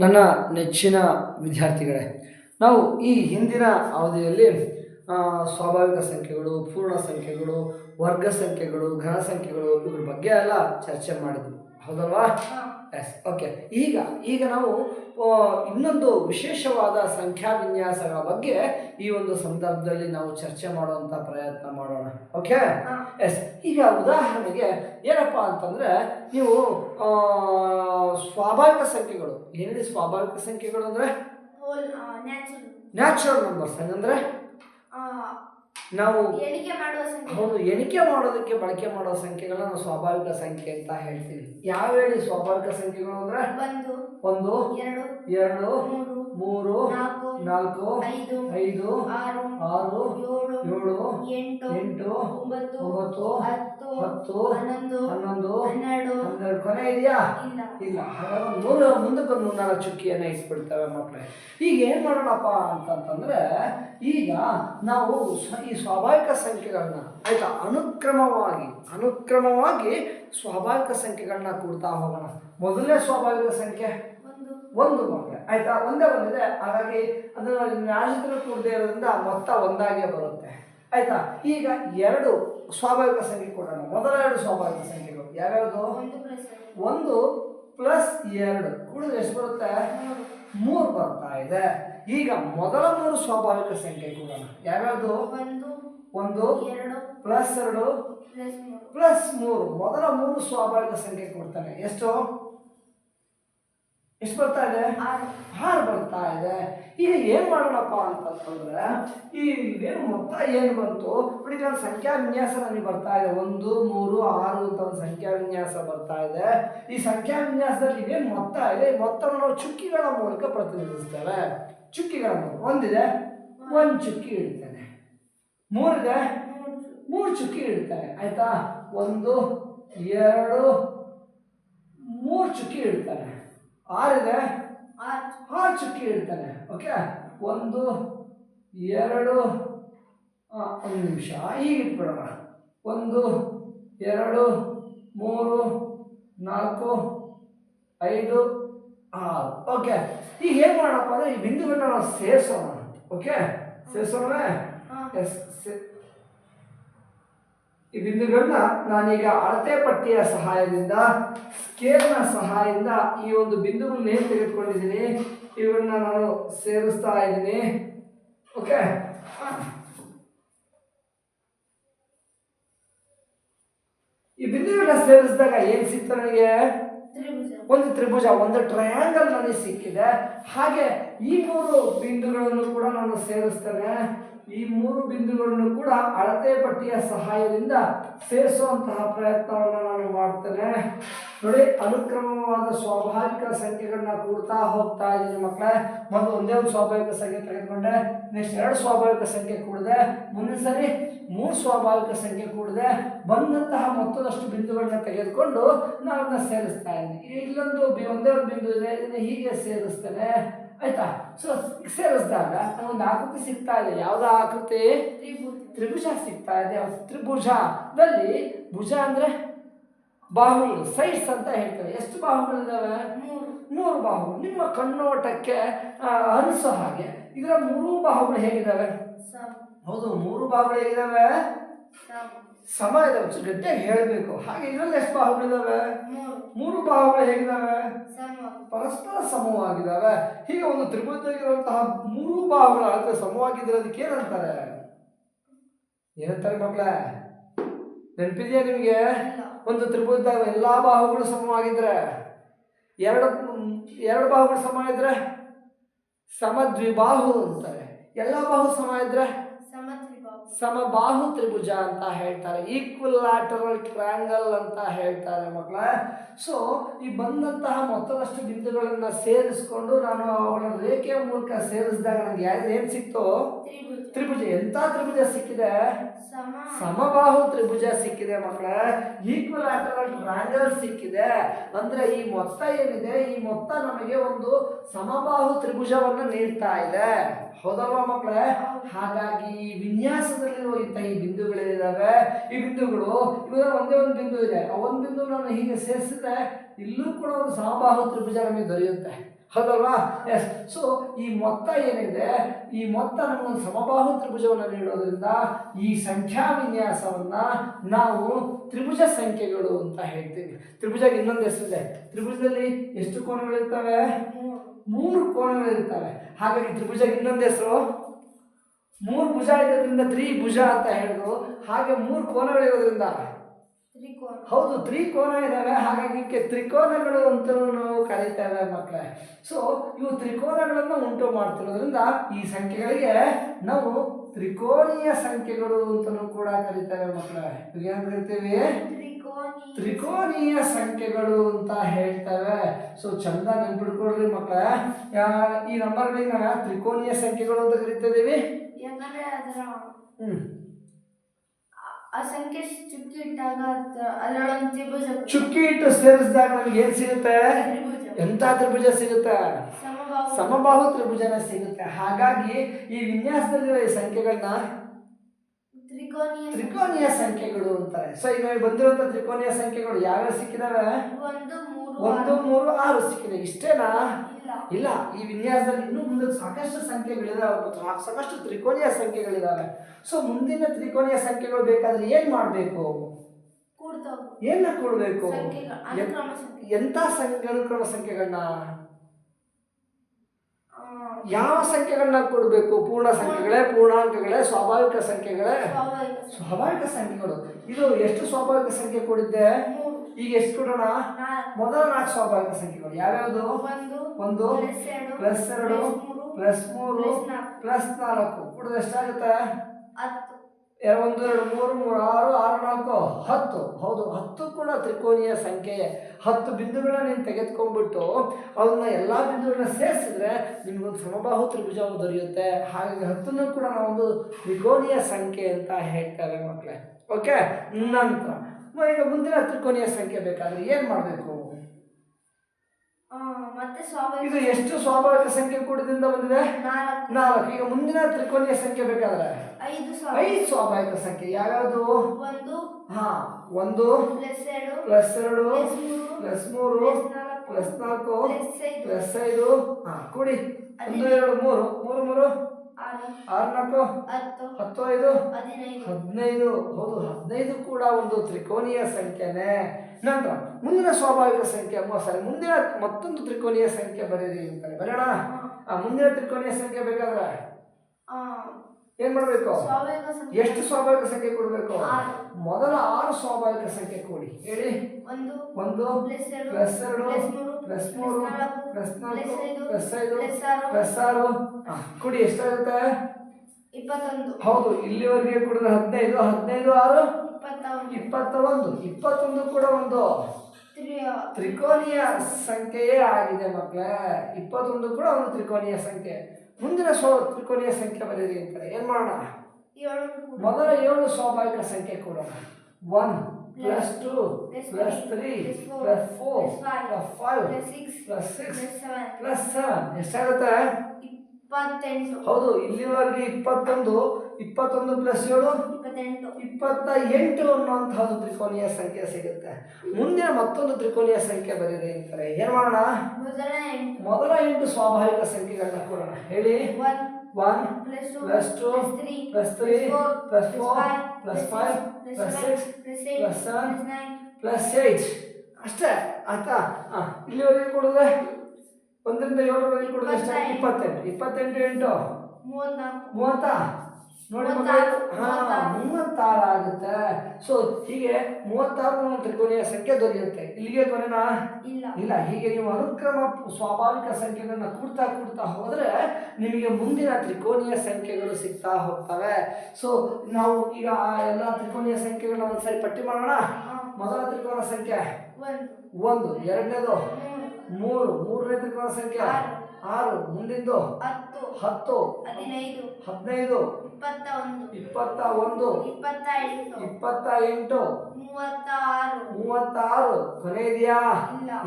ನನ್ನ ನೆಚ್ಚಿನ ವಿದ್ಯಾರ್ಥಿಗಳೇ, ನಾವು ಈ ಹಿಂದಿನ ಅವಧಿಯಲ್ಲಿ ಸ್ವಾಭಾವಿಕ ಸಂಖ್ಯೆಗಳು, ಪೂರ್ಣ ಸಂಖ್ಯೆಗಳು, ವರ್ಗ ಸಂಖ್ಯೆಗಳು, ಘನ ಸಂಖ್ಯೆಗಳು ಇದ್ರ ಬಗ್ಗೆ ಎಲ್ಲ ಚರ್ಚೆ ಮಾಡಿದ್ವಿ. ಹೌದಲ್ವಾ? ಎಸ್ ಓಕೆ ಈಗ ಈಗ ನಾವು ಇನ್ನೊಂದು ವಿಶೇಷವಾದ ಸಂಖ್ಯಾ ವಿನ್ಯಾಸಗಳ ಬಗ್ಗೆ ಈ ಒಂದು ಸಂದರ್ಭದಲ್ಲಿ ನಾವು ಚರ್ಚೆ ಮಾಡುವಂಥ ಪ್ರಯತ್ನ ಮಾಡೋಣ. ಓಕೆ ಎಸ್ ಈಗ ಉದಾಹರಣೆಗೆ ಏನಪ್ಪ ಅಂತಂದರೆ ನೀವು ಸ್ವಾಭಾವಿಕ ಸಂಖ್ಯೆಗಳು. ಏನಿದೆ ಸ್ವಾಭಾವಿಕ ಸಂಖ್ಯೆಗಳು ಅಂದರೆ? ನ್ಯಾಚುರಲ್ ನಂಬರ್ಸ್ ಹಂಗಂದ್ರೆ ನಾವು ಎಣಿಕೆ ಮಾಡುವ ಸಂಖ್ಯೆ. ಹೌದು ಎಣಿಕೆ ಮಾಡೋದಕ್ಕೆ ಬಳಕೆ ಮಾಡೋ ಸಂಖ್ಯೆಗಳನ್ನ ನಾವು ಸ್ವಾಭಾವಿಕ ಸಂಖ್ಯೆ ಅಂತ ಹೇಳ್ತೀವಿ. ಯಾವ ಹೇಳಿ ಸ್ವಾಭಾವಿಕ ಸಂಖ್ಯೆಗಳು ಅಂದ್ರೆ? ಒಂದು ಒಂದು ಎರಡು ಎರಡು ಮೂರು ಮೂರು ನಾಲ್ಕು ನಾಲ್ಕು ಐದು ಐದು ಆರು ಆರು ಏಳು ಏಳು ಎಂಟು ಎಂಟು ಒಂಬತ್ತು ಒಂಬತ್ತು ಹತ್ತು ಹತ್ತು ಹನ್ನೊಂದು ಹನ್ನೊಂದು ಹನ್ನೆರಡು. ಹನ್ನೆರಡು ಕೊನೆ ಇದೆಯಾ? ಇಲ್ಲ. ಇಲ್ಲ. ಹಾಗಾದ್ರೆ ಮೂರು ಮುಂದಕ್ಕೆ ಒಂದು ನಾಲ್ಕು ಚುಕ್ಕಿಯನ್ನು ಇಟ್ಬಿಡ್ತೇವೆ ಮಕ್ಕಳೇ. ಈಗ ಏನು ಮಾಡೋಣಪ್ಪ ಅಂತಂತಂದ್ರೆ ಈಗ ನಾವು ಈ ಸ್ವಾಭಾವಿಕ ಸಂಖ್ಯೆಗಳನ್ನ ಆಯ್ತಾ? ಅನುಕ್ರಮವಾಗಿ ಅನುಕ್ರಮವಾಗಿ ಸ್ವಾಭಾವಿಕ ಸಂಖ್ಯೆಗಳನ್ನ ಕೊಡ್ತಾ ಹೋಗೋಣ. ಮೊದಲನೇ ಸ್ವಾಭಾವಿಕ ಸಂಖ್ಯೆ? ಒಂದು. ಒಂದು ಮಕ್ಕಳೇ. ಆಯ್ತಾ? ಒಂದೇ ಒಂದಿದೆ. ಹಾಗಾಗಿ ಅದನ್ನು ನ್ಯಾಯದಲ್ಲಿ ಕೂಡದೇ ಇರೋದ್ರಿಂದ ಮೊತ್ತ ಒಂದಾಗೇ ಬರುತ್ತೆ. ಆಯ್ತಾ? ಈಗ ಎರಡು ಸ್ವಾಭಾವಿಕ ಸಂಖ್ಯೆ ಕೊಡೋಣ. ಮೊದಲ ಎರಡು ಸ್ವಾಭಾವಿಕ ಸಂಖ್ಯೆಗಳು. ಯಾವ್ಯಾವುದು? ಒಂದು ಪ್ಲಸ್ ಎರಡು. ಕೂಡಿದ್ರೆ ಎಷ್ಟು ಬರುತ್ತೆ? ಮೂರು ಬರ್ತಾ ಇದೆ. ಈಗ ಮೊದಲ ಮೂರು ಸ್ವಾಭಾವಿಕ ಸಂಖ್ಯೆ ಕೊಡೋಣ. ಯಾವ್ಯಾವುದು? ಒಂದು ಪ್ಲಸ್ ಎರಡು ಪ್ಲಸ್ ಮೂರು. ಮೊದಲ ಮೂರು ಸ್ವಾಭಾವಿಕ ಸಂಖ್ಯೆ ಕೊಡ್ತಾನೆ. ಎಷ್ಟು? ಎಷ್ಟು ಬರ್ತಾ ಇದೆ? ಆರು. ಬರ್ತಾ ಇದೆ. ಈಗ ಏನು ಮಾಡೋಣಪ್ಪ ಅಂತಂತಂದ್ರೆ ಈ ಏನು ಮೊತ್ತ ಏನು ಬಂತು? ನೋಡಿ ಒಂದು ಸಂಖ್ಯಾ ವಿನ್ಯಾಸ ನನಗೆ ಬರ್ತಾ ಇದೆ. ಒಂದು ಮೂರು ಆರು ಅಂತ ಒಂದು ಸಂಖ್ಯಾ ವಿನ್ಯಾಸ ಬರ್ತಾ ಇದೆ. ಈ ಸಂಖ್ಯಾ ವಿನ್ಯಾಸದಲ್ಲಿ ಏನು ಮೊತ್ತ ಇದೆ? ಈ ಮೊತ್ತವನ್ನು ನಾವು ಚುಕ್ಕಿಗಳ ಮೂಲಕ ಪ್ರತಿನಿಧಿಸ್ತೇವೆ. ಚುಕ್ಕಿಗಳ ಮೂಲಕ. ಒಂದಿದೆ. ಒಂದು ಚುಕ್ಕಿ ಇಡ್ತೇನೆ. ಮೂರಿದೆ. ಮೂರು ಮೂರು ಚುಕ್ಕಿ ಇಡ್ತಾನೆ. ಆಯ್ತಾ? ಒಂದು ಎರಡು ಮೂರು ಚುಕ್ಕಿ ಇಡ್ತಾನೆ. ಆರಿದೆ ಆರು. ಆರು ಚುಕ್ಕಿ ಇಡ್ತಾನೆ ಓಕೆ ಒಂದು ಎರಡು ಒಂದು ನಿಮಿಷ. ಈಗ ಇಟ್ಬಿಡೋಣ. ಒಂದು ಎರಡು ಮೂರು ನಾಲ್ಕು ಐದು ಆರು. ಓಕೆ ಈಗ ಏನು ಮಾಡೋಣಪ್ಪ ಅಂದರೆ ಈ ಬಿಂದುಗಳನ್ನ ನಾವು ಸೇರಿಸೋಣ ಓಕೆ ಸೇರಿಸೋಣ. ಎಸ್ ಈ ಬಿಂದುಗಳನ್ನ ನಾನೀಗ ಅಳತೆ ಪಟ್ಟಿಯ ಸಹಾಯದಿಂದ ಸ್ಕೇಲ್ನ ಸಹಾಯದಿಂದ ಈ ಒಂದು ಬಿಂದುಗಳನ್ನ ಏನು ತೆಗೆದುಕೊಂಡಿದ್ದೀನಿ? ಇವನ್ನ ನಾನು ಸೇರಿಸ್ತಾ ಇದ್ದೀನಿ. ಓಕೆ ಈ ಬಿಂದುಗಳನ್ನ ಸೇರಿಸಿದಾಗ ಏನು ಸಿಕ್ತು ನನಗೆ? ಒಂದು ತ್ರಿಭುಜ ಒಂದು ಟ್ರಯಾಂಗಲ್ ನನಗೆ ಸಿಕ್ಕಿದೆ. ಹಾಗೆ ಈ ಮೂರು ಬಿಂದುಗಳನ್ನು ಕೂಡ ನಾನು ಸೇರಿಸ್ತೇನೆ. ಈ ಮೂರು ಬಿಂದುಗಳನ್ನು ಕೂಡ ಅಳತೆ ಪಟ್ಟಿಯ ಸಹಾಯದಿಂದ ಸೇರಿಸುವಂತಹ ಪ್ರಯತ್ನವನ್ನು ನಾನು ಮಾಡ್ತೇನೆ. ನೋಡಿ, ಅನುಕ್ರಮವಾದ ಸ್ವಾಭಾವಿಕ ಸಂಖ್ಯೆಗಳನ್ನ ಕೂಡ್ತಾ ಹೋಗ್ತಾ ಇದ್ದೀನಿ ಮಕ್ಕಳೇ. ಮೊದಲು ಒಂದೇ ಒಂದು ಸ್ವಾಭಾವಿಕ ಸಂಖ್ಯೆ ತೆಗೆದುಕೊಂಡೆ. ನೆಕ್ಸ್ಟ್ ಎರಡು ಸ್ವಾಭಾವಿಕ ಸಂಖ್ಯೆ ಕೂಡಿದೆ. ಮುಂದಿನ ಸರಿ ಮೂರು ಸ್ವಾಭಾವಿಕ ಸಂಖ್ಯೆ ಕೂಡಿದೆ. ಬಂದಂತಹ ಮತ್ತೊಂದಷ್ಟು ಬಿಂದುಗಳನ್ನ ತೆಗೆದುಕೊಂಡು ನಾನು ಸೇರಿಸ್ತಾ ಇದ್ದೀನಿ. ಇಲ್ಲೊಂದು ಬಿ, ಒಂದೇ ಒಂದು ಬಿಂದು ಇದೆ. ಇದನ್ನು ಹೀಗೆ ಸೇರಿಸ್ತೇನೆ. ಆಯ್ತಾ? ಸೊ ಸೇರಿಸಿದಾಗ ಒಂದು ಆಕೃತಿ ಸಿಗ್ತಾ ಇದೆ ಯಾವುದೋ ಆಕೃತಿ? ತ್ರಿಭುಜ. ಸಿಗ್ತಾ ಇದೆ. ತ್ರಿಭುಜದಲ್ಲಿ ಭುಜ ಅಂದ್ರೆ ಬಾಹುಗಳು ಸೈಡ್ಸ್ ಅಂತ ಹೇಳ್ತಾರೆ. ಎಷ್ಟು ಬಾಹುಗಳಿದ್ದಾವೆ ಮೂರು. ಮೂರು ಬಾಹುಗಳು. ನಿಮ್ಮ ಕಣ್ಣೋಟಕ್ಕೆ ಅನಿಸೋ ಹಾಗೆ. ಇದರ ಮೂರು ಬಾಹುಗಳು ಹೇಗಿದ್ದಾವೆ ಹೌದು ಮೂರು ಬಾಹುಗಳು ಹೇಗಿದ್ದಾವೆ ಸಮ ಗಟ್ಟಿ ಹೇಳಬೇಕು. ಹಾಗೆ ಇದರಲ್ಲಿ ಎಷ್ಟು ಬಾಹುಗಳಿದ್ದಾವೆ ಮೂರು. ಭಾವಗಳು ಬಾಹುಗಳು ಹೇಗಿದ್ದಾವೆ ಸಮ ಪರಸ್ಪರ ಸಮವಾಗಿದ್ದಾವೆ ಹೀಗೆ ಒಂದು ತ್ರಿಭುಜದಲ್ಲಿರುವಂತಹ ಮೂರು ಬಾಹುಗಳ ಅಳತೆ ಸಮವಾಗಿದ್ದಿರೋದಕ್ಕೆ ಏನಂತಾರೆ? ಏನಂತಾರೆ ಮಕ್ಕಳೇ? ನೆನಪಿದೆಯಾ ನಿಮಗೆ? ಒಂದು ತ್ರಿಭುಜದಾಗ ಎಲ್ಲ ಬಾಹುಗಳು ಸಮವಾಗಿದ್ರೆ? ಎರಡು ಎರಡು ಬಾಹುಗಳು ಸಮ ಇದ್ರೆ ಸಮದ್ವಿಬಾಹು ಅಂತಾರೆ. ಎಲ್ಲ ಬಾಹು ಸಮ ಇದ್ರೆ ಸಮಬಾಹು ತ್ರಿಭುಜ ಅಂತ ಹೇಳ್ತಾರೆ ಈಕ್ವಲ್ ಲ್ಯಾಟರಲ್ ಟ್ರ್ಯಾಂಗಲ್ ಅಂತ ಹೇಳ್ತಾರೆ ಮಕ್ಕಳ ಸೊ ಈ ಬಂದಂತಹ ಮೊತ್ತದಷ್ಟು ಬಿಂದುಗಳನ್ನು ಸೇರಿಸ್ಕೊಂಡು ನಾನು ಅವಳ ರೇಖೆಯ ಮೂಲಕ ಸೇರಿಸಿದಾಗ ನನಗೆ ಯಾರು ಏನು ಸಿಕ್ತು? ತ್ರಿಭುಜ. ಎಂಥ ತ್ರಿಭುಜ ಸಿಕ್ಕಿದೆ? ಸಮ ಸಮಬಾಹು ತ್ರಿಭುಜ ಸಿಕ್ಕಿದೆ ಮಕ್ಕಳ ಈಕ್ವಲ್ ಲ್ಯಾಟರಲ್ ಟ್ರ್ಯಾಂಗಲ್ ಸಿಕ್ಕಿದೆ. ಅಂದ್ರೆ ಈ ಮೊತ್ತ ಏನಿದೆ? ಈ ಮೊತ್ತ ನಮಗೆ ಒಂದು ಸಮಬಾಹು ತ್ರಿಭುಜವನ್ನು ನೀಡ್ತಾ ಇದೆ. ಹೌದಲ್ವಾ ಮಕ್ಕಳೇ? ಹಾಗಾಗಿ ಈ ವಿನ್ಯಾಸದಲ್ಲಿರುವ ಇಂಥ ಈ ಬಿಂದುಗಳೇನಿದ್ದಾವೆ ಈ ಬಿಂದುಗಳು ಇವಾಗ ಒಂದೇ ಒಂದು ಬಿಂದು ಇದೆ. ಆ ಒಂದು ಬಿಂದು ನಾನು ಹೀಗೆ ಸೇರಿಸಿದ್ರೆ ಇಲ್ಲೂ ಕೂಡ ಒಂದು ಸಮಬಾಹು ತ್ರಿಭುಜ ನಮಗೆ ದೊರೆಯುತ್ತೆ. ಹೌದಲ್ವಾ? ಎಸ್ ಸೊ ಈ ಮೊತ್ತ ಏನಿದೆ, ಈ ಮೊತ್ತ ನಮಗೊಂದು ಸಮಬಾಹು ತ್ರಿಭುಜವನ್ನು ನೀಡೋದ್ರಿಂದ ಈ ಸಂಖ್ಯಾ ವಿನ್ಯಾಸವನ್ನ ನಾವು ತ್ರಿಭುಜ ಸಂಖ್ಯೆಗಳು ಅಂತ ಹೇಳ್ತೀವಿ. ತ್ರಿಭುಜಕ್ಕೆ ಇನ್ನೊಂದು ಹೆಸರಿದೆ. ತ್ರಿಭುಜದಲ್ಲಿ ಎಷ್ಟು ಕೋಣಗಳಿರ್ತವೆ ಮೂರು ಕೋಣಗಳು ಕೋಣಗಳಿರ್ತವೆ ಹಾಗಾಗಿ ತ್ರಿಭುಜಕ್ಕೆ ಇನ್ನೊಂದು ಹೆಸರು. ಮೂರು ಭುಜ ಇರೋದ್ರಿಂದ ತ್ರಿಭುಜ ಅಂತ ಹೇಳಿದ್ರು ಹಾಗೆ ಮೂರು ಕೋನಗಳಿರೋದ್ರಿಂದ ತ್ರಿಕೋನ. ಹೌದು ತ್ರಿಕೋನ ಇದ್ದಾವೆ ಹಾಗಾಗಿ ತ್ರಿಕೋನಗಳು ಅಂತ ನಾವು ಕರೀತೇವೆ ಮಕ್ಕಳೇ. ಸೊ ಇವು ತ್ರಿಕೋನಗಳನ್ನು ಉಂಟು ಮಾಡ್ತಿರೋದ್ರಿಂದ ಈ ಸಂಖ್ಯೆಗಳಿಗೆ ನಾವು ತ್ರಿಕೋನೀಯ ಸಂಖ್ಯೆಗಳು ಅಂತಲೂ ಕೂಡ ಕರೀತಾರೆ ಮಕ್ಕಳೇ. ಏನು ಕರಿತೀವಿ? ತ್ರಿಕೋನಿ ತ್ರಿಕೋನೀಯ ಸಂಖ್ಯೆಗಳು ಅಂತ ಹೇಳ್ತವೆ. ಸೊ ಚಂದ ನೆನ್ಪಿಡ್ಕೊಳ್ರಿ ಮಕ್ಕಳ ಈ ನಂಬರ್ಗಳಿಗೆ ನಾವು ತ್ರಿಕೋನೀಯ ಸಂಖ್ಯೆಗಳು ಅಂತ ಕರಿತಿದ್ದೀವಿ. ಯಾಕಂದ್ರೆ ಅದರ ಹ್ಮ್. ಆ- ಸಂಖ್ಯೆ ಚುಕ್ಕಿ ಇಟ್ಟಾಗ ಅದ್ರ- ಅದರೊಳಗೆ ತ್ರಿಭುಜ ಚುಕ್ಕಿ ಇಟ್ಟು ಸೇರಿಸಿದಾಗ ನಮ್ಗೆ ಏನ್ ಸಿಗುತ್ತೆ? ಎಂತ ತ್ರಿಭುಜ ಸಿಗುತ್ತೆ? ಸಮಬಾಹು. ತ್ರಿಭುಜನ ಸಿಗುತ್ತೆ. ಹಾಗಾಗಿ ಈ ವಿನ್ಯಾಸದಲ್ಲಿರೋ ಈ ಸಂಖ್ಯೆಗಳನ್ನ ತ್ರಿಕೋನೀಯ ಸಂಖ್ಯೆಗಳು ಅಂತಾರೆ. ಸೊ ಈಗ ಬಂದಿರುವಂತ ತ್ರಿಕೋನೀಯ ಸಂಖ್ಯೆಗಳು ಯಾವ್ಯಾವ ಸಿಕ್ಕಿದಾವೆ? ಒಂದು ಮೂರು ಆರು. ಸಿಕ್ಕಿದೆ. ಇಷ್ಟೇನಾ? ಇಲ್ಲ. ಈ ವಿನ್ಯಾಸದಲ್ಲಿ ಇನ್ನೂ ಮುಂದೆ ಸಾಕಷ್ಟು ಸಂಖ್ಯೆಗಳಿದಾವೆ. ಸಾಕಷ್ಟು ತ್ರಿಕೋನೀಯ ಸಂಖ್ಯೆಗಳಿದಾವೆ. ಸೊ ಮುಂದಿನ ತ್ರಿಕೋನೀಯ ಸಂಖ್ಯೆಗಳು ಬೇಕಾದ್ರೆ ಏನ್ ಮಾಡಬೇಕು? ಏನ ಕೊಡ್ಬೇಕು? ಎಂತ ಸಂಖ್ಯೆ ಅನುಕ್ರಮ ಸಂಖ್ಯೆಗಳನ್ನ? ಯಾವ ಸಂಖ್ಯೆಗಳನ್ನ ಕೊಡಬೇಕು? ಪೂರ್ಣ ಸಂಖ್ಯೆಗಳೇ ಪೂರ್ಣಾಂಕಗಳೇ ಸ್ವಾಭಾವಿಕ ಸಂಖ್ಯೆಗಳೇ? ಸ್ವಾಭಾವಿಕ ಸಂಖ್ಯೆಗಳು. ಇದು ಎಷ್ಟು ಸ್ವಾಭಾವಿಕ ಸಂಖ್ಯೆ ಕೊಡಿದ್ದೆ? ಈಗ ಎಷ್ಟು ಕೊಡೋಣ? ಮೊದಲ ನಾಲ್ಕು ಸ್ವಾಭಾವಿಕ ಸಂಖ್ಯೆಗಳು. ಯಾವ್ಯಾವುದು? ಒಂದು ಪ್ಲಸ್ ಎರಡು ಪ್ಲಸ್ ಮೂರು ಪ್ಲಸ್ ನಾಲ್ಕು. ಕೊಡೋದು ಎಷ್ಟಾಗುತ್ತೆ? ಒಂದು ಎರಡು, ಮೂರು ಮೂರು, ಆರು ಆರು, ನಾಲ್ಕು, ಹತ್ತು. ಹೌದು, ಹತ್ತು ಕೂಡ ತ್ರಿಕೋನೀಯ ಸಂಖ್ಯೆ. ಹತ್ತು ಬಿಂದುಗಳನ್ನ ನೀನು ತೆಗೆದುಕೊಂಡ್ಬಿಟ್ಟು ಅವನ್ನ ಎಲ್ಲ ಬಿಂದುಗಳನ್ನ ಸೇರಿಸಿದ್ರೆ ನಿಮಗೊಂದು ಸಮಬಾಹು ತ್ರಿಭುಜವು ದೊರೆಯುತ್ತೆ. ಹಾಗಾಗಿ ಹತ್ತನ್ನು ಕೂಡ ನಾವೊಂದು ತ್ರಿಕೋನೀಯ ಸಂಖ್ಯೆ ಅಂತ ಹೇಳ್ತಾರೆ ಮಕ್ಕಳೇ ಓಕೆ? ನಂತರ ಈಗ ಮುಂದಿನ ತ್ರಿಕೋನೀಯ ಸಂಖ್ಯೆ ಬೇಕಾದ್ರೆ ಏನು ಮಾಡಬೇಕು? ಇದು ಎಷ್ಟು ಸ್ವಾಭಾವಿಕ ಸಂಖ್ಯೆ ಕೂಡದಿಂದ ಬಂದಿದೆ? ನಾಲ್ಕು. ಈಗ ಮುಂದಿನ ತ್ರಿಕೋನೀಯ ಸಂಖ್ಯೆ ಬೇಕಾದ್ರೆ? ಐದು ಸ್ವಾಭಾವಿಕ ಐದು ಸ್ವಾಭಾವಿಕ. ಸಂಖ್ಯೆ. ಯಾವ್ಯಾವುದು? ಒಂದು. ಹಾ ಒಂದು. ಪ್ಲಸ್ ಎರಡು. ಪ್ಲಸ್ ಮೂರು. ಪ್ಲಸ್ ನಾಲ್ಕು. ಪ್ಲಸ್ ಐದು. ಹಾ ಕೂಡಿ. ಒಂದು ಎರಡು ಮೂರು. ಮೂರು ಮೂರು. ಆರು ಆರು ನಾಲ್ಕು ಹತ್ತು ಐದು ಹದಿನೈದು. ಹೌದು ಹದಿನೈದು ಕೂಡ ಒಂದು ತ್ರಿಕೋನೀಯ ಸಂಖ್ಯೆನೇ. ನಂತರ ಮುಂದಿನ ಸ್ವಾಭಾವಿಕ ಸಂಖ್ಯೆ ಅಮ್ಮ ಸಾರಿ ಮುಂದಿನ ಮತ್ತೊಂದು ತ್ರಿಕೋನೀಯ ಸಂಖ್ಯೆ ಬರೀರಿ ಅಂತಾರೆ. ಬರೋಣ ಆ ಮುಂದಿನ ತ್ರಿಕೋನೀಯ ಸಂಖ್ಯೆ ಬೇಕಾದ್ರೆ? ಏನ್ ಮಾಡ್ಬೇಕು? ಎಷ್ಟು ಸ್ವಾಭಾವಿಕ ಸಂಖ್ಯೆ ಕೊಡಬೇಕು? ಮೊದಲ ಆರು ಸ್ವಾಭಾವಿಕ ಸಂಖ್ಯೆ ಕೊಡಿ. ಹೇಳಿ. ಒಂದು ಒಂದು ಪ್ಲಸ್ ಎರಡು ಪ್ಲಸ್ ಮೂರು ಪ್ಲಸ್ ನಾಲ್ಕು ಪ್ಲಸ್ ಐದು ಪ್ಲಸ್ ಐದು ಪ್ಲಸ್ ಆರು. ಕುಡಿ ಎಷ್ಟಾಗುತ್ತೆ? ಇಪ್ಪತ್ತೊಂದು. ಹೌದು ಇಲ್ಲಿವರೆಗೆ ಕುಡಿದ್ರೆ ಹದಿನೈದು ಹದಿನೈದು ಆರು? ಇಪ್ಪತ್ತ ಒಂದು ಇಪ್ಪತ್ತ ಇಪ್ಪತ್ತೊಂದು ಕೂಡ ಒಂದು. ತ್ರಿಕೋನಿಯ ತ್ರಿಕೋನೀಯ ಸಂಖ್ಯೆಯೇ ಆಗಿದೆ ಮಕ್ಕಳೇ. ಇಪ್ಪತ್ತೊಂದು ಕೂಡ ಒಂದು ತ್ರಿಕೋನೀಯ ಸಂಖ್ಯೆ. ಮುಂದಿನ ಸ್ವ ತ್ರಿಕೋನೀಯ ಸಂಖ್ಯೆ ಬರೀರಿ ಅಂತಾರೆ ಏನು ಮಾಡೋಣ? ಮೊದಲ ಏಳು ಸ್ವಾಭಾವಿಕ ಸಂಖ್ಯೆ ಕೊಡೋಣ. One plus two plus three plus four plus five plus six plus six plus seven plus seven ಎಷ್ಟಾಗುತ್ತೆ? ಇಪ್ಪತ್ತೆಂಟು. ಹೌದು ಇಲ್ಲಿವರೆಗೆ ಇಪ್ಪತ್ತೊಂದು ಇಪ್ಪತ್ತೊಂದು ಪ್ಲಸ್ ಏಳು? ಇಪ್ಪತ್ತೆಂಟು. ಇಪ್ಪತ್ತ ಎಂಟು ಅನ್ನುವಂತಹದ್ದು ತ್ರಿಕೋನೀಯ ಸಂಖ್ಯೆ ಸಿಗುತ್ತೆ. ಮುಂದಿನ ಮತ್ತೊಂದು ತ್ರಿಕೋನೀಯ ಸಂಖ್ಯೆ ಬರೀರಿ ಅಂತಾರೆ ಏನ್ ಮಾಡೋಣ? ಮೊದಲ ಎಂಟು. ಸ್ವಾಭಾವಿಕ ಸಂಖ್ಯೆಗಳನ್ನ ಕೊಡೋಣ. ಹೇಳಿ. One plus two plus two plus three plus three plus four plus five plus six plus seven plus eight ಅಷ್ಟೇ ಆಯ್ತಾ? ಹಾಂ ಇಲ್ಲಿವರೆಗೆ ಕೊಡಿದ್ರೆ ಒಂದರಿಂದ ಏಳರವರೆಗೆ ಕೊಡಿದ್ರೆ ಅಷ್ಟೇ? ಇಪ್ಪತ್ತೆಂಟು. ಇಪ್ಪತ್ತೆಂಟು ಎಂಟು. ಮೂವತ್ತ ಮೂವತ್ತ? ನೋಡಿ ಮೂವತ್ತಾರು. ಆಗುತ್ತೆ. ಸೊ ಹೀಗೆ ಮೂವತ್ತಾರು ತ್ರಿಕೋನೀಯ ಸಂಖ್ಯೆ ದೊರೆಯುತ್ತೆ. ಇಲ್ಲಿಗೆ ಕೊನೆನಾ? ಇಲ್ಲ. ಇಲ್ಲ ಹೀಗೆ ನೀವು ಅನುಕ್ರಮ ಸ್ವಾಭಾವಿಕ ಸಂಖ್ಯೆಗಳನ್ನ ಕೂಡ್ತಾ ಕೂಡ್ತಾ ಹೋದ್ರೆ ನಿಮಗೆ ಮುಂದಿನ ತ್ರಿಕೋನೀಯ ಸಂಖ್ಯೆಗಳು ಸಿಗ್ತಾ ಹೋಗ್ತವೆ. ಸೊ ನಾವು ಈಗ ಆ ಎಲ್ಲ ತ್ರಿಕೋನೀಯ ಸಂಖ್ಯೆಗಳನ್ನ ಒಂದ್ಸರಿ ಪಟ್ಟಿ ಮಾಡೋಣ. ಮೊದಲ ತ್ರಿಕೋನ ಸಂಖ್ಯೆ? ಒಂದು. ಒಂದು. ಎರಡನೇದು? ಮೂರು ಮೂರು ಮೂರನೇ ತ್ರಿಕೋನ ಸಂಖ್ಯೆ ಆರು. ಮುಂದಿಂದು ಹತ್ತು. ಹತ್ತು. ಹದಿನೈದು. ಹದಿನೈದು. ಇಪ್ಪತ್ತ ಒಂದು ಇಪ್ಪತ್ತ ಒಂದು ಇಪ್ಪತ್ತ ಎಂಟು ಇಪ್ಪತ್ತ ಎಂಟು ಮೂವತ್ತಾರು. ಮೂವತ್ತಾರು. ಕೊನೆ ಇದೆಯಾ.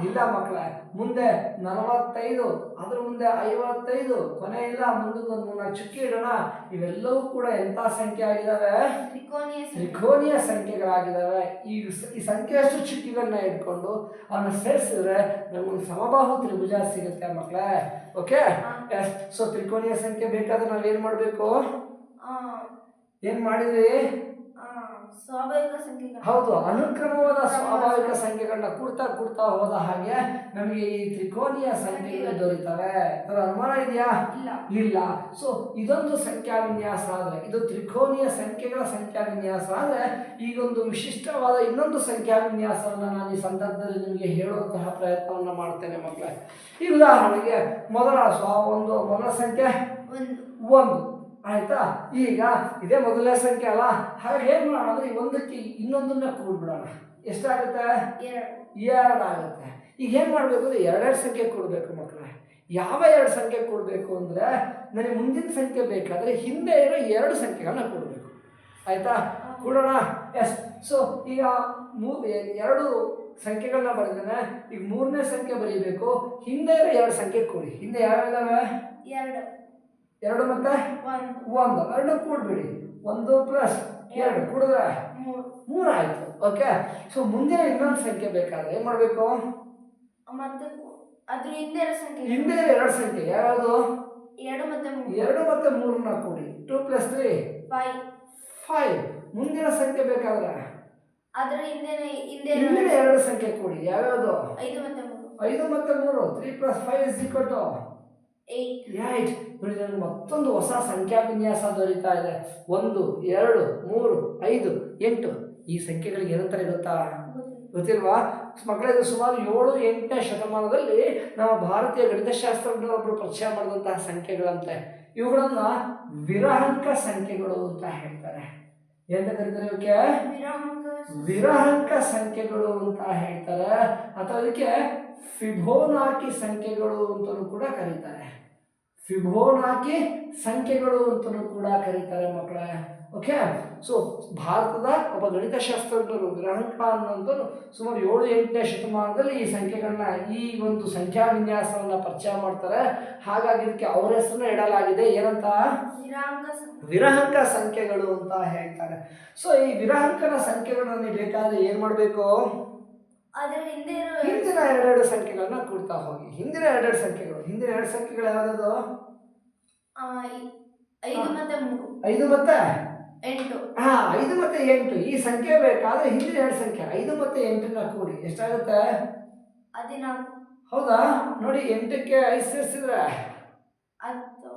ಇಲ್ಲ ಮಕ್ಕಳೇ. ಮುಂದೆ ನಲವತ್ತೈದು. ಅದ್ರ ಮುಂದೆ ಐವತ್ತೈದು ಕೊನೆ ಇಲ್ಲ ಮುಂದಕ್ಕೆ ಒಂದು ಮೂರ್ನಾಲ್ಕು ಚುಕ್ಕಿ ಇಡೋಣ. ಇವೆಲ್ಲವೂ ಕೂಡ ಎಂಥ ಸಂಖ್ಯೆ ಆಗಿದಾವೆ? ತ್ರಿಕೋನೀಯ ಸಂಖ್ಯೆಗಳಾಗಿದಾವೆ ತ್ರಿಕೋನೀಯ ಸಂಖ್ಯೆಗಳಾಗಿದ್ದಾವೆ ಈ ಈ ಸಂಖ್ಯೆಯಷ್ಟು ಚುಕ್ಕಿಗಳನ್ನ ಇಟ್ಕೊಂಡು ಅವನ್ನ ಸೇರಿಸಿದ್ರೆ ನಮಗೊಂದು ಸಮಬಾಹು ತ್ರಿಭುಜ ಸಿಗುತ್ತೆ ಮಕ್ಕಳೇ ಓಕೆ? ಎಸ್. ಸೊ ತ್ರಿಕೋನೀಯ ಸಂಖ್ಯೆ ಬೇಕಾದ್ರೆ ನಾವೇನು ಮಾಡಬೇಕು? ಏನು ಮಾಡಿದ್ವಿ ಸಂಖ್ಯೆಗಳು ಹೌದು ಅನುಕ್ರಮವಾದ ಸ್ವಾಭಾವಿಕ ಸಂಖ್ಯೆಗಳನ್ನ ಕೂಡ್ತಾ ಕೂಡ್ತಾ ಹೋದ ಹಾಗೆ ನಮಗೆ ಈ ತ್ರಿಕೋನೀಯ ಸಂಖ್ಯೆಗಳು ದೊರೀತವೆ. ಅದರ ಅನುಮಾನ ಇದೆಯಾ? ಇಲ್ಲ. ಇಲ್ಲ. ಸೊ ಇದೊಂದು ಸಂಖ್ಯಾ ವಿನ್ಯಾಸ ಆದರೆ ಇದು ತ್ರಿಕೋನೀಯ ಸಂಖ್ಯೆಗಳ ಸಂಖ್ಯಾ ವಿನ್ಯಾಸ ಆದರೆ ಈಗೊಂದು ವಿಶಿಷ್ಟವಾದ ಇನ್ನೊಂದು ಸಂಖ್ಯಾ ವಿನ್ಯಾಸವನ್ನು ನಾನು ಈ ಸಂದರ್ಭದಲ್ಲಿ ನಿಮಗೆ ಹೇಳುವಂತಹ ಪ್ರಯತ್ನವನ್ನು ಮಾಡ್ತೇನೆ ಮಕ್ಕಳೇ. ಈ ಉದಾಹರಣೆಗೆ ಮೊದಲ ಸ್ವ ಒಂದು ಮೊದಲ ಸಂಖ್ಯೆ? ಒಂದು. ಒಂದು. ಆಯ್ತಾ? ಈಗ ಇದೇ ಮೊದಲನೇ ಸಂಖ್ಯೆ ಅಲ್ಲ? ಹಾಗೆ ಏನು ಮಾಡೋಣ? ಅಂದ್ರೆ ಒಂದಕ್ಕೆ ಇನ್ನೊಂದನ್ನ ಕೂಡ್ಬಿಡೋಣ. ಎಷ್ಟಾಗುತ್ತೆ? ಎರಡು ಆಗುತ್ತೆ. ಈಗ ಏನು ಮಾಡಬೇಕು ಅಂದರೆ ಎರಡೆರಡು ಸಂಖ್ಯೆ ಕೊಡಬೇಕು ಮಕ್ಕಳೇ ಯಾವ ಎರಡು ಸಂಖ್ಯೆ ಕೊಡಬೇಕು ಅಂದರೆ ನನಗೆ ಮುಂದಿನ ಸಂಖ್ಯೆ ಬೇಕಾದರೆ ಹಿಂದೆ ಇರೋ ಎರಡು ಸಂಖ್ಯೆಗಳನ್ನ ಕೊಡಬೇಕು. ಆಯಿತಾ? ಕೊಡೋಣ? ಎಸ್ ಸೊ ಈಗ ಮೂ ಎರಡು ಸಂಖ್ಯೆಗಳನ್ನ ಬರೆದ್ರೆ ಈಗ ಮೂರನೇ ಸಂಖ್ಯೆ ಬರೀಬೇಕು. ಹಿಂದೆ ಇರೋ ಎರಡು ಸಂಖ್ಯೆ ಕೊಡಿ. ಹಿಂದೆ ಯಾವ್ಯಾವ ಎರಡು. ಎರಡು ಮತ್ತೆ? ಒಂದು. ಎರಡು ಕೂಡ್ಬಿಡಿ. ಒಂದು ಪ್ಲಸ್ ಎರಡು ಕೂಡಿದ್ರೆ ಮೂರು. ಆಯ್ತು. ಓಕೆ ಸೊ ಮುಂದಿನ ಇನ್ನೊಂದು ಸಂಖ್ಯೆ ಬೇಕಾದ್ರೆ ಏನು ಮಾಡಬೇಕು? ಮತ್ತೆ ಅದ್ರ ಹಿಂದೆ ಎರಡು ಸಂಖ್ಯೆ ಯಾವುದು ಎರಡು ಮತ್ತೆ ಮೂರು. ಎರಡು ಮತ್ತು ಮೂರನ್ನ ಕೂಡಿ. Two plus three five five ಮುಂದಿನ ಸಂಖ್ಯೆ ಬೇಕಾದ್ರೆ? ಹಿಂದಿನ ಎರಡು ಸಂಖ್ಯೆ. ಕೂಡಿ. ಯಾವ್ಯಾವುದು? ಐದು ಮತ್ತೆ ಮೂರು. ಐದು ಮತ್ತು ಮೂರು. Three plus five is equal to eight ನೋಡಿ ನನಗೆ ಮತ್ತೊಂದು ಹೊಸ ಸಂಖ್ಯಾ ವಿನ್ಯಾಸ ದೊರೀತಾ ಇದೆ. ಒಂದು ಎರಡು ಮೂರು ಐದು ಎಂಟು. ಈ ಸಂಖ್ಯೆಗಳಿಗೆ ಏನಂತಾರೆ ಗೊತ್ತಾ? ಗೊತ್ತಿಲ್ವಾ? ಮಕ್ಕಳಿಗೆ ಸುಮಾರು ಏಳು ಎಂಟನೇ ಶತಮಾನದಲ್ಲಿ ನಮ್ಮ ಭಾರತೀಯ ಗಣಿತಶಾಸ್ತ್ರಜ್ಞರೊಬ್ಬರು ಪರಿಚಯ ಮಾಡಿದಂತಹ ಸಂಖ್ಯೆಗಳಂತೆ. ಇವುಗಳನ್ನ ವಿರಹಂಕ ಸಂಖ್ಯೆಗಳು ಅಂತ ಹೇಳ್ತಾರೆ. ಎಂತ ಕರೀತಾರೆ ಇವಕ್ಕೆ? ವಿರಹಂಕ ಸಂಖ್ಯೆಗಳು ಅಂತ ಹೇಳ್ತಾರೆ. ಅಥವಾ ಇದಕ್ಕೆ ಫಿಬೋನಾಕಿ ಸಂಖ್ಯೆಗಳು ಅಂತಲೂ ಕೂಡ ಕರೀತಾರೆ. ಫಿಬೋನಾಕಿ ಸಂಖ್ಯೆಗಳು ಅಂತಲೂ ಕೂಡ ಕರೀತಾರೆ ಮಕ್ಕಳ. ಓಕೆ ಸೊ ಭಾರತದ ಒಬ್ಬ ಗಣಿತಶಾಸ್ತ್ರಜ್ಞರು ವಿರಹಂಕ ಅನ್ನುವಂಥವ್ರು ಸುಮಾರು ಏಳು ಎಂಟನೇ ಶತಮಾನದಲ್ಲಿ ಈ ಸಂಖ್ಯೆಗಳನ್ನ ಈ ಒಂದು ಸಂಖ್ಯಾ ವಿನ್ಯಾಸವನ್ನು ಪರಿಚಯ ಮಾಡ್ತಾರೆ. ಹಾಗಾಗಿ ಇದಕ್ಕೆ ಅವರ ಹೆಸರನ್ನ ಇಡಲಾಗಿದೆ. ಏನಂತ? ವಿರಹಂಕ ಸಂಖ್ಯೆಗಳು ಅಂತ ಹೇಳ್ತಾರೆ. ಸೊ ಈ ವಿರಹಂಕನ ಸಂಖ್ಯೆಗಳನ್ನು ಬೇಕಾದ್ರೆ ಏನು ಮಾಡಬೇಕು? ಹಿಂದಿನ ಎರಡೆರಡು ಸಂಖ್ಯೆಗಳನ್ನ ಕೊಡ್ತಾ ಹೋಗಿ. ಹಿಂದಿನ ಎರಡೆರಡು ಸಂಖ್ಯೆಗಳು. ಹಿಂದಿನ ಎರಡು ಸಂಖ್ಯೆಗಳು ಯಾವ್ದು ಐದು ಮತ್ತೆ ಮೂರು. ಐದು ಮತ್ತೆ? ಎಂಟು. ಹಾ ಐದು ಮತ್ತೆ ಎಂಟು. ಈ ಸಂಖ್ಯೆ ಬೇಕಾದ್ರೆ ಹಿಂದಿನ ಎರಡು ಸಂಖ್ಯೆ. ಐದು ಮತ್ತೆ ಎಂಟನ್ನ ಕೂಡಿ. ಎಷ್ಟಾಗುತ್ತೆ? ಹದಿನಾಲ್ಕು. ಹೌದಾ? ನೋಡಿ ಎಂಟಕ್ಕೆ ಐದು ಸೇರಿಸಿದ್ರೆ? ಹತ್ತು.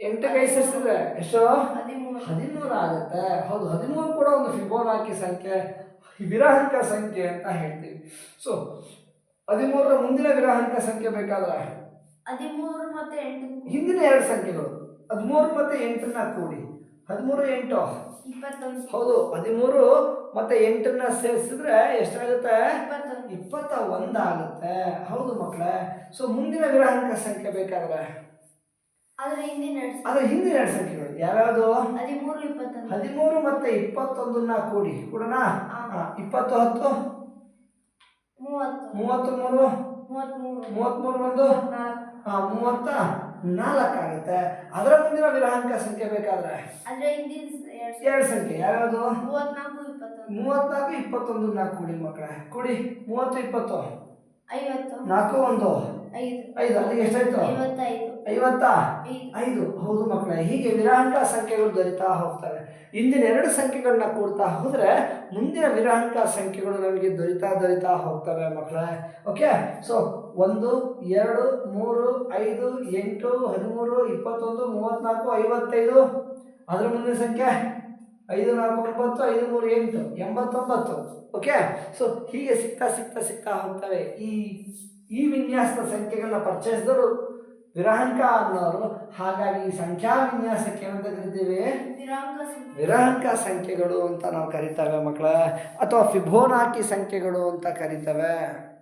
ಎಂಟಕ್ಕೆ ಐದು ಸೇರಿಸಿದ್ರೆ ಎಷ್ಟು? ಹದಿಮೂರು. ಹದಿಮೂರು ಆಗುತ್ತೆ. ಹೌದು ಹದಿಮೂರು ಕೂಡ ಒಂದು ಫಿಬೋನಾಕಿ ಸಂಖ್ಯೆ ವಿರಾಹಂಕ ಸಂಖ್ಯೆ ಅಂತ ಹೇಳ್ತೀವಿ. ಸೊ ಹದಿಮೂರರ ಮುಂದಿನ ವಿರಾಹಂಕ ಸಂಖ್ಯೆ ಬೇಕಾದ್ರೆ? ಹದಿಮೂರು ಮತ್ತೆ ಎಂಟು. ಹಿಂದಿನ ಎರಡು ಸಂಖ್ಯೆಗಳು. ಹದಿಮೂರು ಮತ್ತು ಎಂಟನ್ನ ಕೂಡಿ. ಹದಿಮೂರು ಎಂಟು. ಇಪ್ಪತ್ತೊಂದು. ಹೌದು ಹದಿಮೂರು ಮತ್ತು ಎಂಟನ್ನ ಸೇರಿಸಿದ್ರೆ ಎಷ್ಟಾಗುತ್ತೆ? ಇಪ್ಪತ್ತ ಒಂದು ಆಗುತ್ತೆ ಹೌದು ಮಕ್ಕಳೇ. ಸೊ ಮುಂದಿನ ಗ್ರಾಹಕ ಸಂಖ್ಯೆ ಬೇಕಾದ್ರೆ? ಅದ್ರ ಹಿಂದಿನ ಎರಡು ಸಂಖ್ಯೆಗಳು ಯಾವ್ಯಾವುದು? ಹದಿಮೂರು ಇಪ್ಪತ್ತೊಂದು. ಹದಿಮೂರು ಮತ್ತು ಇಪ್ಪತ್ತೊಂದನ್ನ ಕೂಡಿ. ಕೂಡ. ಇಪ್ಪತ್ತು ಹತ್ತು? ಮೂವತ್ತು. ಮೂವತ್ತು ಮೂರು? ಮೂವತ್ಮೂರು ಮೂವತ್ತ್ಮೂರು ಒಂದು? ಹಾ ಮೂವತ್ತ? ನಾಲ್ಕು ಆಗುತ್ತೆ ಅದರ ಮುಂದಿನ ವಿರಾಂಕ ಸಂಖ್ಯೆ ಬೇಕಾದ್ರೆ? ಎರಡು ಸಂಖ್ಯೆ. ಯಾವ್ಯಾವುದು? ಮೂವತ್ನಾಲ್ಕು ಇಪ್ಪತ್ತೊಂದು. ನಾಲ್ಕು ಕೊಡಿ ಮಕ್ಕಳೇ ಕೂಡಿ ಮೂವತ್ತು ಇಪ್ಪತ್ತು? ನಾಲ್ಕು ಒಂದು? ಐದು. ಅಲ್ಲಿಗೆ ಎಷ್ಟಾಯ್ತು? ಐವತ್ತ? ಐದು. ಐದು ಹೌದು ಮಕ್ಕಳೇ ಹೀಗೆ ವಿರಾಂಕ ಸಂಖ್ಯೆಗಳು ದೊರೀತಾ ಹೋಗ್ತವೆ. ಇಂದಿನ ಎರಡು ಸಂಖ್ಯೆಗಳನ್ನ ಕೂಡ್ತಾ ಹೋದರೆ ಮುಂದಿನ ವಿರಾಂಕ ಸಂಖ್ಯೆಗಳು ನಮಗೆ ದೊರೀತಾ ದೊರೀತಾ ಹೋಗ್ತವೆ ಮಕ್ಕಳೇ ಓಕೆ ಸೊ ಒಂದು ಎರಡು ಮೂರು ಐದು ಎಂಟು ಹದಿಮೂರು ಇಪ್ಪತ್ತೊಂದು ಮೂವತ್ತ್ನಾಲ್ಕು ಐವತ್ತೈದು. ಅದರ ಮುಂದಿನ ಸಂಖ್ಯೆ ಐದು ನಾಲ್ಕು ಒಂಬತ್ತು ಐದು ಮೂರು ಎಂಟು ಎಂಬತ್ತೊಂಬತ್ತು. ಓಕೆ ಸೊ ಹೀಗೆ ಸಿಗ್ತಾ ಸಿಗ್ತಾ ಸಿಗ್ತಾ ಹೋಗ್ತವೆ. ಈ ಈ ವಿನ್ಯಾಸದ ಸಂಖ್ಯೆಗಳನ್ನ ಪರಿಚಯಿಸಿದವರು ವಿರಹಂಕ ಅನ್ನೋರು. ಹಾಗಾಗಿ ಈ ಸಂಖ್ಯಾ ವಿನ್ಯಾಸಕ್ಕೆ ಏನಂತ ಕರಿತೀವಿ? ವಿರಹಂಕ ಸಂಖ್ಯೆಗಳು ಅಂತ ನಾವು ಕರಿತೇವೆ ಮಕ್ಕಳ. ಅಥವಾ ಫಿಬೋನಾಕಿ ಸಂಖ್ಯೆಗಳು ಅಂತ ಕರಿತೇವೆ.